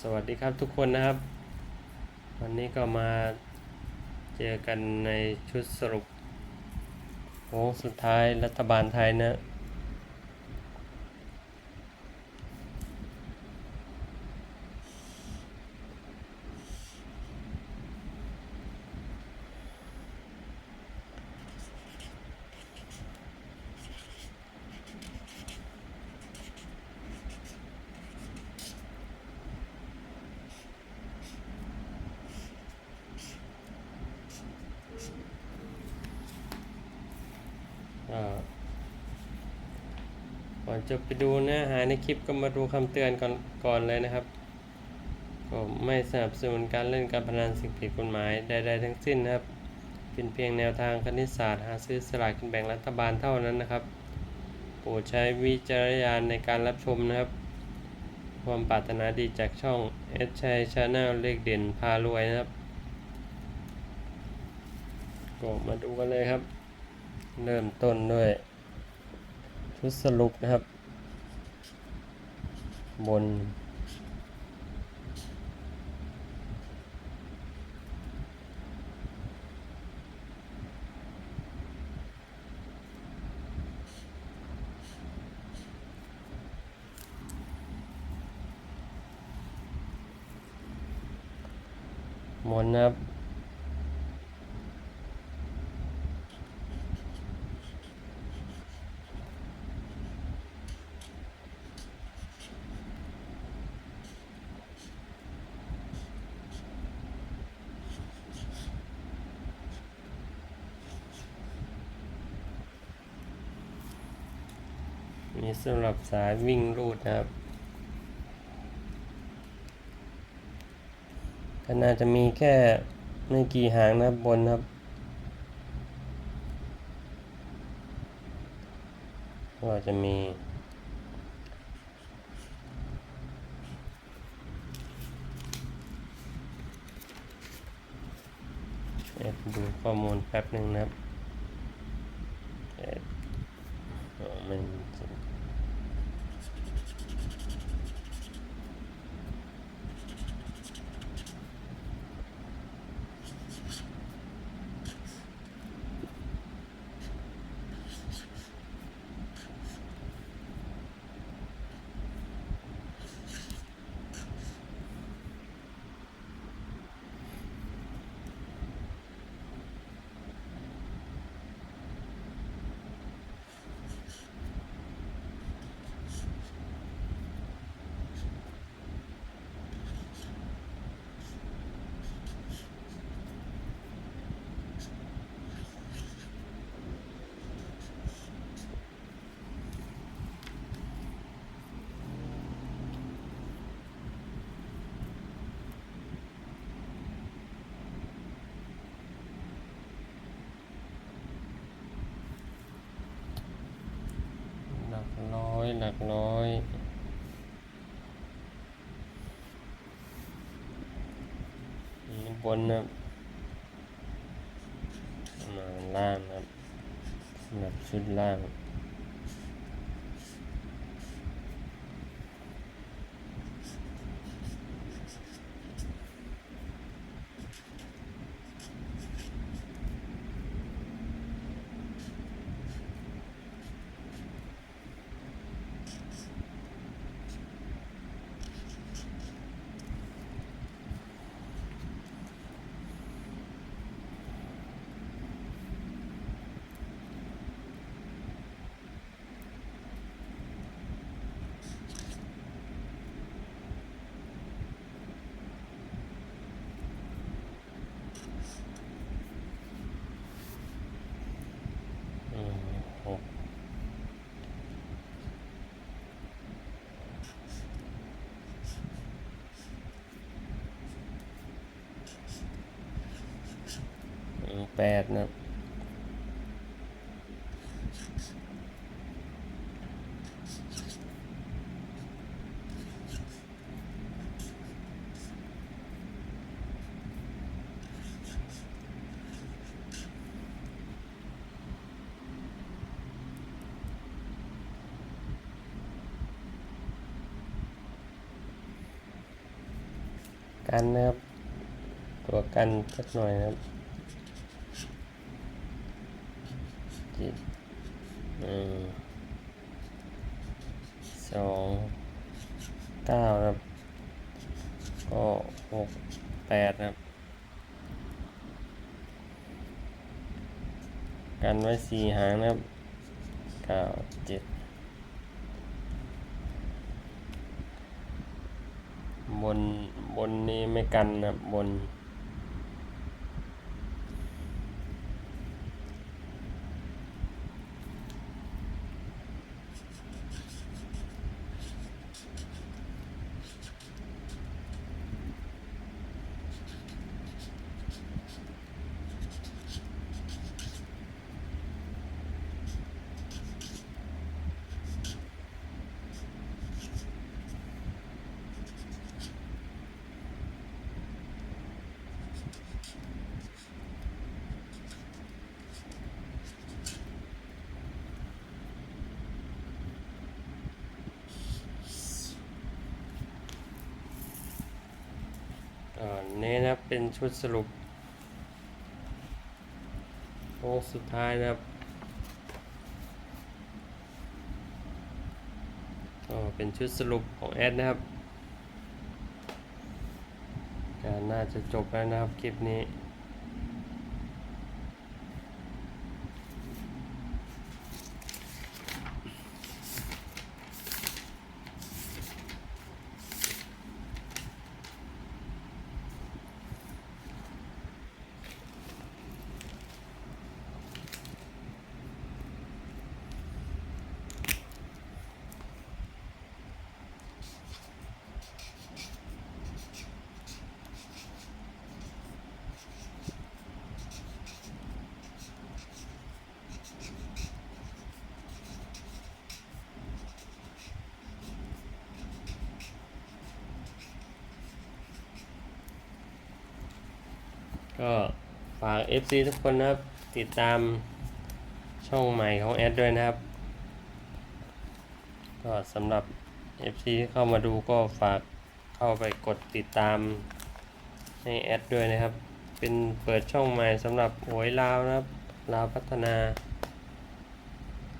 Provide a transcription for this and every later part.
สวัสดีครับทุกคนนะครับ วันนี้ก็มาเจอกันในชุดสรุปโค้งสุดท้ายรัฐบาลไทยนะ อนจะไปดูเนื้อหาในคลิปก็มาดูคำเตือนก่อนก่อนเลยนะครับ ก็ไม่สนับสนุนการเล่นการพนันสิ่งผิดกฎหมายใดๆทั้งสิ้นนะครับ เป็นเพียงแนวทางคณิตศาสตร์หาซื้อสลากกินแบ่งรัฐบาลเท่านั้นนะครับ โปรดใช้วิจารณญาณในการรับชมนะครับ ความปรารถนาดีจากช่องเอชชัยชาแนลเลขเด่นพารวยนะครับ ก็มาดูกันเลยครับ เริ่มต้นด้วย ชุดสรุปนะครับ บน บนนะครับ มีสำหรับสายวิ่งรูดนะครับ ก็น่าจะมีแค่ไม่กี่หางนะบนครับก็จะมีเดี๋ยวดูข้อมูลแป๊บหนึ่งนะครับเอ่อ อ๋ หลักร้อย บนนะมาล่างนะครับหรับชุดล่าง แปดนะกันนะครับ ตัวกันสักหน่อยนะครับ ก็หกแปดนะครับ กันไว้สี่หางนะครับเก้าเจ็ดบนบนนี้ไม่กันนะครับบน อนนี่นะเป็นชุดสรุปโค้งสุดท้ายนะครับก็เป็นชุดสรุปของแอดนะครับการน่าจะจบแล้วนะครับคลิปนี้ ก็ฝาก FC ทุกคนนะครับ ติดตามช่องใหม่ของแอดด้วยนะครับ ก็สำหรับ FC ที่เข้ามาดูก็ฝากเข้าไปกดติดตามให้แอดด้วยนะครับ เป็นเปิดช่องใหม่สำหรับหวยลาวนะครับลาวพัฒนา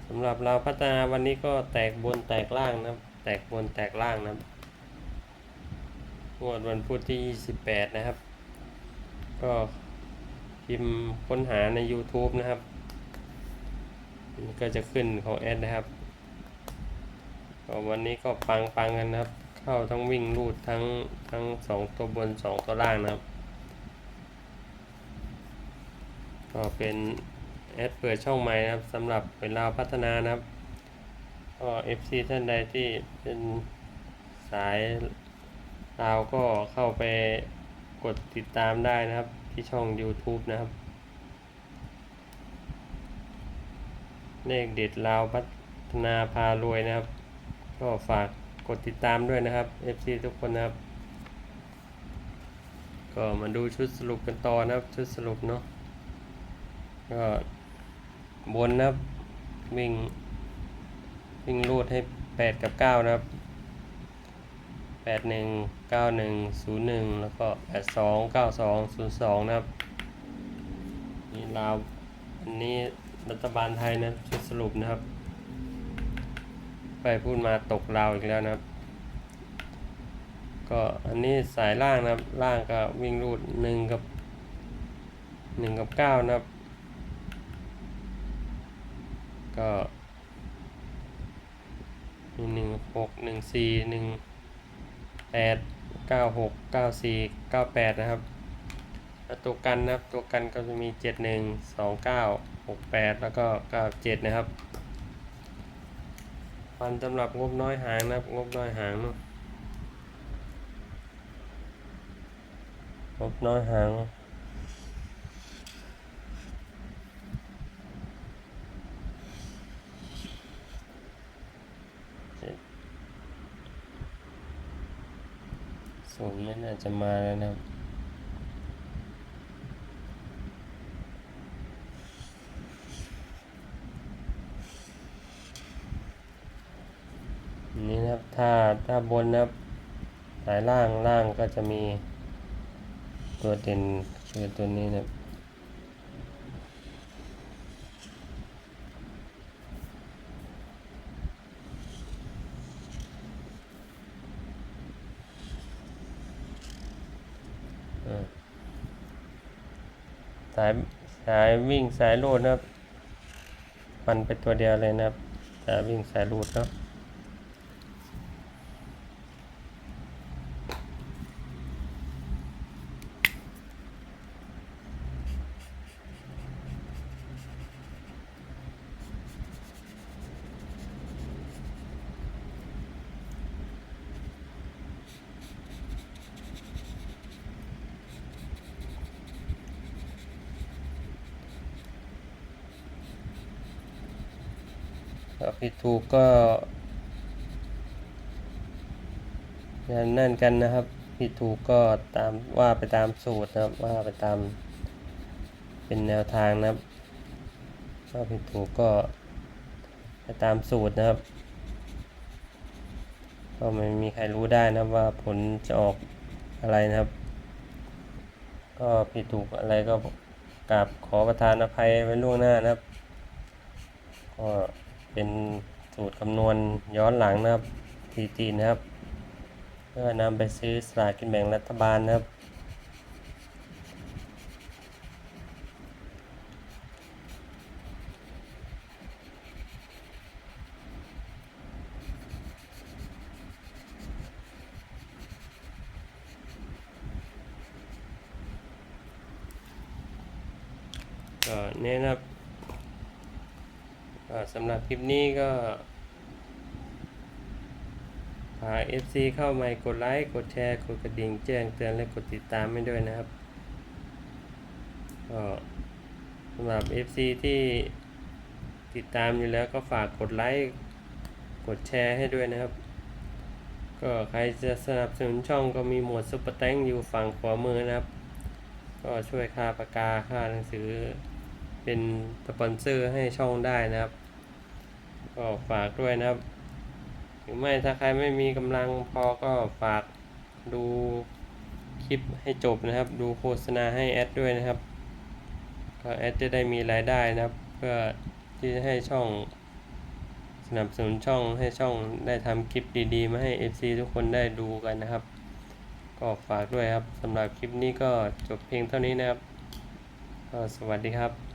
สำหรับลาวพัฒนาวันนี้ก็แตกบนแตกล่างนะครับ แตกบนแตกล่างนะครับงวดวันพุธที่ 28 นะครับ ก็พิมพ์ค้นหาใน YouTube นะครับก็จะขึ้นของแอดนะครับก็วันนี้ก็ปังปังกันนะครับ เข้าทั้งวิ่งรูดทั้งทั้งสองตัวบนสองตัวล่างนะครับ ก็เป็นแอดเปิดช่องใหม่นะครับสำหรับเวลาพัฒนานะครับก็ FC ท่านใดที่เป็นสายลาวก็เข้าไป กดติดตามได้นะครับ ที่ช่อง YouTube นะครับ เลขเด็ดลาวพัฒนาพารวยนะครับ ก็ฝากกดติดตามด้วยนะครับ FC ทุกคนนะครับ ก็มาดูชุดสรุปกันต่อนะครับ ชุดสรุปเนาะก็บนนะครับ วิ่ง วิ่งรูดให้ 8 กับ 9 นะครับ แปดหนึ่งเก้าหนึ่งศูนย์หนึ่งแล้วก็แปดสองเก้าสองศูนย์สองนะครับ นี่ลาวอันนี้รัฐบาลไทยนะชุดสรุปนะครับ ไปพูดมาตกลาวอีกแล้วนะครับ ก็อันนี้สายล่างนะครับ ล่างก็วิ่งรูดหนึ่งกับหนึ่งกับเก้านะครับ ก็มีหนึ่งหกหนึ่งสี่หนึ่ง ดเก้าหกเก้าสี่เก้าแปดนะครับตัวกันนะครับตัวกันก็จะมีเจ็ดหนึ่งสองเก้าหกแปดแล้วก็เก้าเจ็ดนะครับฟันสำหรับงบน้อยหางนะครับงบน้อยหางงบน้อยหาง ฝนไม่น่าจะมาแล้วนะนี่นะครับถ้าถ้าบนนะครับสายล่างล่างก็จะมีตัวเด่นคือตัวนี้นะครับ สายสายวิ่งสายรูดนะครับ มันเป็นตัวเดียวเลยนะครับสายวิ่งสายรูดเนาะ ก็ผิดถูกก็อย่านั่นกันนะครับผิดถูกก็ตามว่าไปตามสูตรนะครับ ว่าไปตาม เป็นแนวทางนะครับถ้าผิดถูกก็ไปตามสูตรนะครับก็ไม่มีใครรู้ได้นะว่าผลจะออกอะไรนะครับ ก็ผิดถูกอะไรก็กราบขอประทานอภัยไว้ล่วงหน้านะครับ ก็ เป็นสูตรคำนวณย้อนหลังนะครับทีจีนะครับ เพื่อนำไปซื้อสลากกินแบ่งรัฐบาลนะครับ ก็เนี่ยนะครับ สำหรับคลิปนี้ก็พา FC เข้ามา กดไลค์ กดแชร์ กดกระดิ่ง แจ้งเตือน และกดติดตามให้ด้วยนะครับก็สำหรับ FC ที่ติดตามอยู่แล้วก็ฝากกดไลค์ กดแชร์ให้ด้วยนะครับ ก็ใครจะสนับสนุนช่องก็มีหมวดซุปเปอร์แตงอยู่ฝั่งขวามือนะครับ ก็ช่วยค่าปากกาค่าหนังสือเป็นสปอนเซอร์ให้ช่องได้นะครับ ก็ฝากด้วยนะครับ หรือไม่ถ้าใครไม่มีกำลังพอก็ฝากดูคลิปให้จบนะครับ ดูโฆษณาให้แอดด้วยนะครับ ก็แอดจะได้มีรายได้นะครับ เพื่อที่จะให้ช่องสนับสนุนช่องให้ช่องได้ทำคลิปดีๆ มาให้ FC ทุกคนได้ดูกันนะครับ ก็ฝากด้วยครับสำหรับคลิปนี้ก็จบเพียงเท่านี้นะครับ ก็สวัสดีครับ